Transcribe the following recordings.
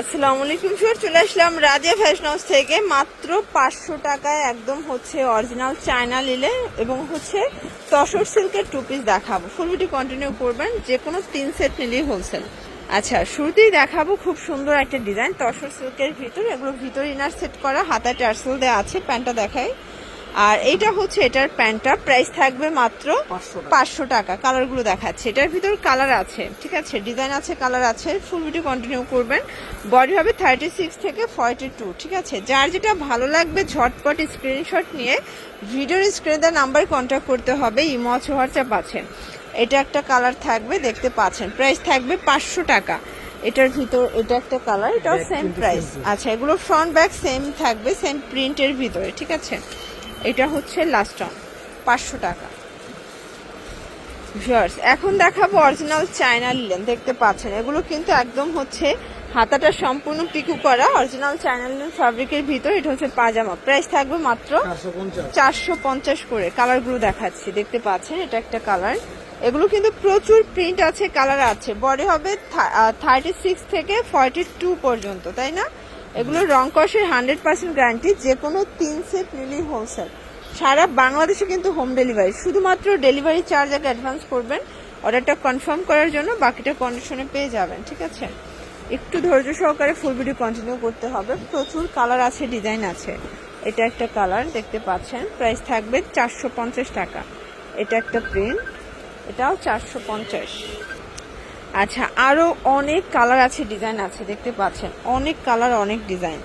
আসসালামু আলাইকুম স্যার চলে আসলাম রাজিয়া ফ্যাশন হাউস থেকে। মাত্র পাঁচশো টাকায় একদম হচ্ছে অরিজিনাল চায়না লিলে এবং হচ্ছে তসর সিল্কের টু পিস দেখাবো। ফুল কন্টিনিউ করবেন যে কোনো তিন সেট নিলেই হোলসেল আচ্ছা শুরুতেই দেখাবো খুব সুন্দর একটা ডিজাইন তসর সিল্কের ভিতর। এগুলো ভিতর ইনার সেট করা, হাতায় টার্সেল দেওয়া আছে, প্যান্টটা দেখাই। আর এইটা হচ্ছে এটার প্যান্টটা। প্রাইস থাকবে মাত্র 500 টাকা। পাঁচশো টাকা। কালারগুলো দেখাচ্ছে। এটার ভিতর কালার আছে ঠিক আছে? ডিজাইন আছে কালার আছে। ফুল ভিডিও কন্টিনিউ করবেন। বডি হবে থার্টি সিক্স থেকে ফর্টি টু ঠিক আছে? যার যেটা ভালো লাগবে ঝটপট স্ক্রিনশট নিয়ে ভিডিওর স্ক্রিনে দেওয়া নাম্বার কন্ট্যাক্ট করতে হবে। ইমো আছে হোয়াটসঅ্যাপ আছে। এটা একটা কালার থাকবে দেখতে পাচ্ছেন। প্রাইস থাকবে পাঁচশো টাকা। এটার ভিতর এটা একটা কালার এটাও সেম প্রাইস আচ্ছা এগুলো ফ্রন্ট ব্যাক সেম থাকবে সেম প্রিন্টের ভিতরে ঠিক আছে? এটা হচ্ছে লাস্ট অন পাঁচশো টাকা। ভিউয়ার্স এখন দেখাবো অরিজিনাল চায়না লিলেন দেখতে পাচ্ছেন এগুলো কিন্তু একদম হচ্ছে হাতাটা সম্পূর্ণ পিকু করা অরিজিনাল চায়না লিলেন ফ্যাব্রিকের ভিতর এটা হচ্ছে পাজামা। প্রাইস থাকবে মাত্র চারশো পঞ্চাশ। চারশো পঞ্চাশ করে কালারগুলো দেখাচ্ছি দেখতে পাচ্ছেন এটা একটা কালার এগুলো কিন্তু প্রচুর প্রিন্ট আছে কালার আছে বডি হবে থার্টি সিক্স থেকে ফর্টি টু পর্যন্ত তাই না? এগুলো রং কষের হান্ড্রেড পার্সেন্ট গ্যারান্টি যে কোনো তিন সেট নিলেই হোলসেল সারা বাংলাদেশে কিন্তু হোম ডেলিভারি শুধুমাত্র ডেলিভারি চার্জ আগে অ্যাডভান্স করবেন অর্ডারটা কনফার্ম করার জন্য বাকিটা কন্ডিশনে পেয়ে যাবেন, ঠিক আছে? একটু ধৈর্য সহকারে ফুল ভিডিও কন্টিনিউ করতে হবে। প্রচুর কালার আছে ডিজাইন আছে। এটা একটা কালার দেখতে পাচ্ছেন? প্রাইস থাকবে চারশো পঞ্চাশ টাকা। এটা একটা প্রিন্ট এটাও চারশো পঞ্চাশ। আচ্ছা আরও অনেক কালার আছে ডিজাইন আছে দেখতে পাচ্ছেন। অনেক কালার অনেক ডিজাইন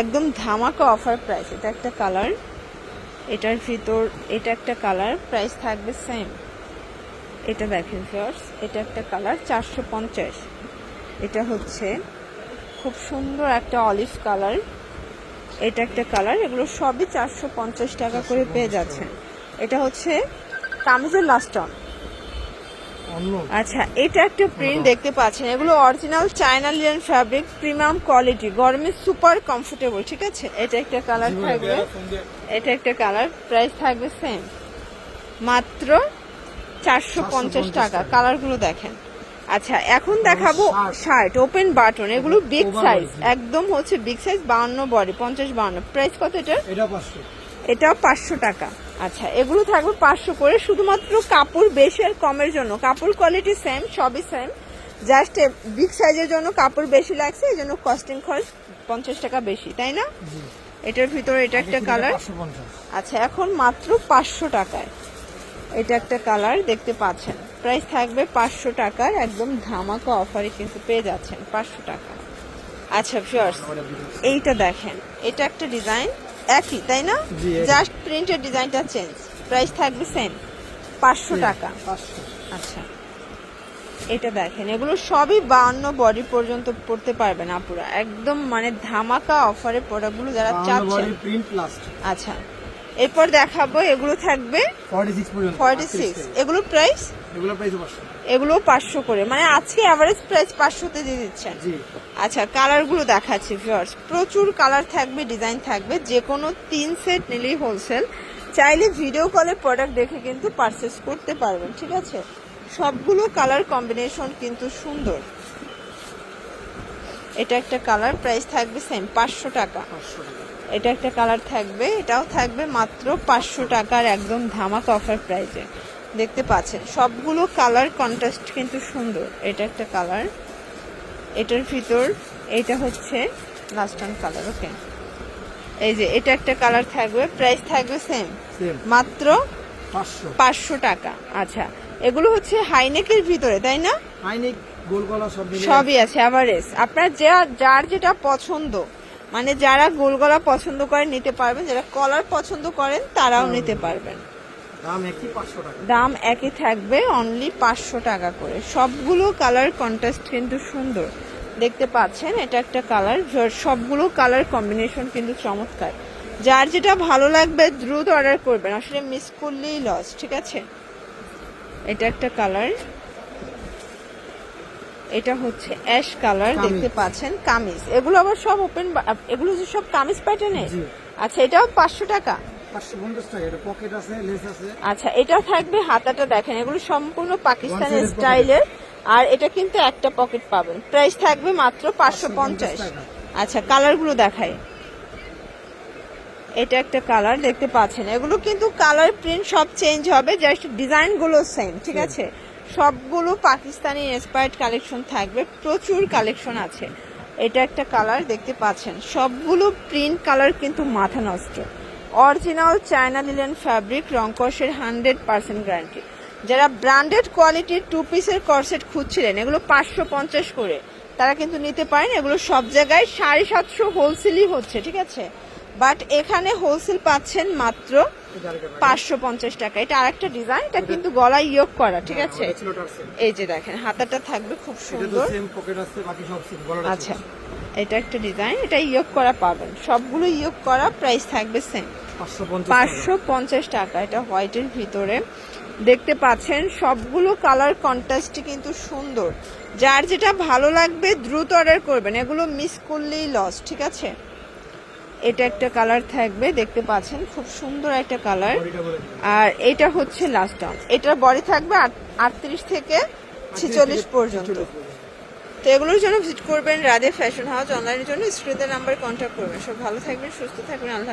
একদম ধামাকা অফার প্রাইস এটা একটা কালার এটার ভিতর এটা একটা কালার প্রাইস থাকবে সেম এটা দেখেন ফিয়ার্স এটা একটা কালার চারশো পঞ্চাশ। এটা হচ্ছে খুব সুন্দর একটা অলিভ কালার এটা একটা কালার এগুলো সবই চারশো পঞ্চাশ টাকা করে পেয়ে যাচ্ছেন। এটা হচ্ছে কামিজের লাস্ট অন অন্য আচ্ছা এটা একটা প্রিন্ট দেখতে পাচ্ছেন। এগুলো original China linen fabric premium quality গরমে সুপার কমফোর্টেবল ঠিক আছে? এটা একটা কালার থাকবে। এটা একটা কালার প্রাইস থাকবে সেম মাত্র চারশো পঞ্চাশ টাকা। কালারগুলো দেখেন। আচ্ছা এখন দেখাবো শার্ট। ওপেন বাটন এগুলো বিগ সাইজ একদম হচ্ছে বিগ সাইজ বাউন্ন বডি পঞ্চাশ বাউন্ন প্রাইস কত এটা এটাও পাঁচশো টাকা। আচ্ছা এগুলো থাকবে পাঁচশো করে। শুধুমাত্র কাপড় বেশি আর কমের জন্য। কাপড় কোয়ালিটি সেম সবই সেম জাস্ট বিগ সাইজের জন্য কাপড় বেশি লাগছে এই জন্য কস্টিং খরচ পঞ্চাশ টাকা বেশি তাই না? এটার ভিতরে এটা একটা কালার আচ্ছা এখন মাত্র পাঁচশো টাকায়। এটা একটা কালার দেখতে পাচ্ছেন। প্রাইস থাকবে পাঁচশো টাকার একদম ধামাকা অফারে কিন্তু পেয়ে যাচ্ছেন পাঁচশো টাকা। আচ্ছা ফিয়ার্স এইটা দেখেন। এটা একটা ডিজাইন একই তাই না? জাস্ট প্রিন্টের ডিজাইনটা চেঞ্জ প্রাইস থাকবে সেম পাঁচশো টাকা। আচ্ছা। এটা দেখেন এগুলো সবই বাউন্ন বডি পর্যন্ত পড়তে পারবেন আপুরা। একদম মানে ধামাকা অফারে প্রোডাক্টগুলো যারা চাচ্ছেন। আচ্ছা। এরপর দেখাবো এগুলো থাকবে। ফর্টি সিক্স পর্যন্ত ফর্টি সিক্স এগুলো প্রাইস এগুলো প্রাইস পাঁচশো। এগুলো পাঁচশো করে। মানে আজকে অ্যাভারেজ প্রাইস পাঁচশোতে দিয়ে দিচ্ছেন। জি। আচ্ছা কালারগুলো দেখাচ্ছি ভিউয়ার্স প্রচুর কালার থাকবে ডিজাইন থাকবে। যে কোনো তিন সেট নিলেই হোলসেল চাইলে ভিডিও কলে প্রোডাক্ট দেখে কিন্তু পারচেস করতে পারবেন ঠিক আছে? সবগুলো কালার কম্বিনেশন কিন্তু সুন্দর। এটা একটা কালার প্রাইস থাকবে সেম পাঁচশো টাকা। এটা একটা কালার থাকবে এটাও থাকবে মাত্র পাঁচশো টাকার একদম ধামাক অফার প্রাইজে দেখতে পাচ্ছেন সবগুলো কালার কন্ট্রাস্ট কিন্তু সুন্দর। এটা একটা কালার এটার ভিতর এটা হচ্ছে লাস্ট অন কালার ওকে এই যে এটা একটা কালার থাকবে প্রাইস থাকবে সেম মাত্র পাঁচশো। টাকা। আচ্ছা এগুলো হচ্ছে হাইনেকের ভিতরে তাই না? আইনিক সব সবই আছে অ্যাভারেজ আপনার যা যার যেটা পছন্দ মানে যারা গোল গলা পছন্দ করেন নিতে পারবেন যারা কলার পছন্দ করেন তারাও নিতে পারবেন। দাম একই পাঁচশো দাম একই থাকবে অনলি পাঁচশো টাকা করে। সবগুলো কালার কন্ট্রাস্ট কিন্তু সুন্দর। দেখতে পাচ্ছেন এটা একটা কালার সবগুলো কালার কম্বিনেশন কিন্তু চমৎকার। যার যেটা ভালো লাগবে দ্রুত অর্ডার করবেন। আসলে মিস করলেই লস ঠিক আছে? এটা একটা কালার এটা হচ্ছে অ্যাশ কালার দেখতে পাচ্ছেন কামিজ। এগুলো আবার সব ওপেন এগুলো যে সব কামিজ প্যাটার্নের। আচ্ছা এটাও পাঁচশো টাকা? আচ্ছা এটা থাকবে হাতাটা দেখেন এগুলো সম্পূর্ণ পাকিস্তানি One side এর স্টাইলের। আর এটা কিন্তু একটা পকেট পাবেন। প্রাইস থাকবে মাত্র পাঁচশো পঞ্চাশ আচ্ছা কালারগুলো দেখাই। এটা একটা কালার দেখতে পাচ্ছেন। এগুলো কিন্তু কালার প্রিন্ট সব চেঞ্জ হবে জাস্ট ডিজাইনগুলো সেম ঠিক আছে? সবগুলো পাকিস্তানি ইন্সপায়ার্ড কালেকশন থাকবে। প্রচুর কালেকশন আছে। এটা একটা কালার দেখতে পাচ্ছেন। সবগুলো প্রিন্ট কালার কিন্তু মাথা নষ্ট। অরিজিনাল চায়না লিলেন ফ্যাব্রিক রংকসের হান্ড্রেড পার্সেন্ট গ্যারান্টি যারা ব্র্যান্ডেড কোয়ালিটির টু পিসের কর্সেট খুঁজছিলেন, এগুলো পাঁচশো পঞ্চাশ করে, তারা কিন্তু নিতে পারেন। এগুলো সব জায়গায় সাড়ে সাতশো হোলসেলই হচ্ছে, ঠিক আছে? বাট এখানে হোলসেল পাচ্ছেন মাত্র। পাঁচশো পঞ্চাশ টাকা। এটা আরেকটা ডিজাইন এটা কিন্তু গলায় ইয়োগ করা ঠিক আছে? ওটার same। এই যে দেখেন হাতাটা থাকবে খুব সুন্দর। আছে আচ্ছা এটা একটা ডিজাইন এটা ইয়োগ করা পাবেন। সবগুলো ইয়োগ করা প্রাইস থাকবে সেম পাঁচশো পঞ্চাশ পাঁচশো পঞ্চাশ টাকা এটা হোয়াইটের ভিতরে। দেখতে পাচ্ছেন সবগুলো কালার কন্ট্রাস্টই কিন্তু সুন্দর। যার যেটা ভালো লাগবে দ্রুত অর্ডার করবেন। এগুলো মিস করলেই লস ঠিক আছে? এটা একটা কালার থাকবে দেখতে পাচ্ছেন খুব সুন্দর একটা কালার। আর এটা হচ্ছে লাস্ট ডাউন এটার বডি থাকবে আটত্রিশ থেকে ছেচল্লিশ পর্যন্ত। তো এগুলোর জন্য ভিজিট করবেন রাধে ফ্যাশন হাউস অনলাইনের জন্য স্ক্রিনের নাম্বার কন্ট্যাক্ট করবেন। সব ভালো থাকবেন সুস্থ থাকবেন আল্লাহ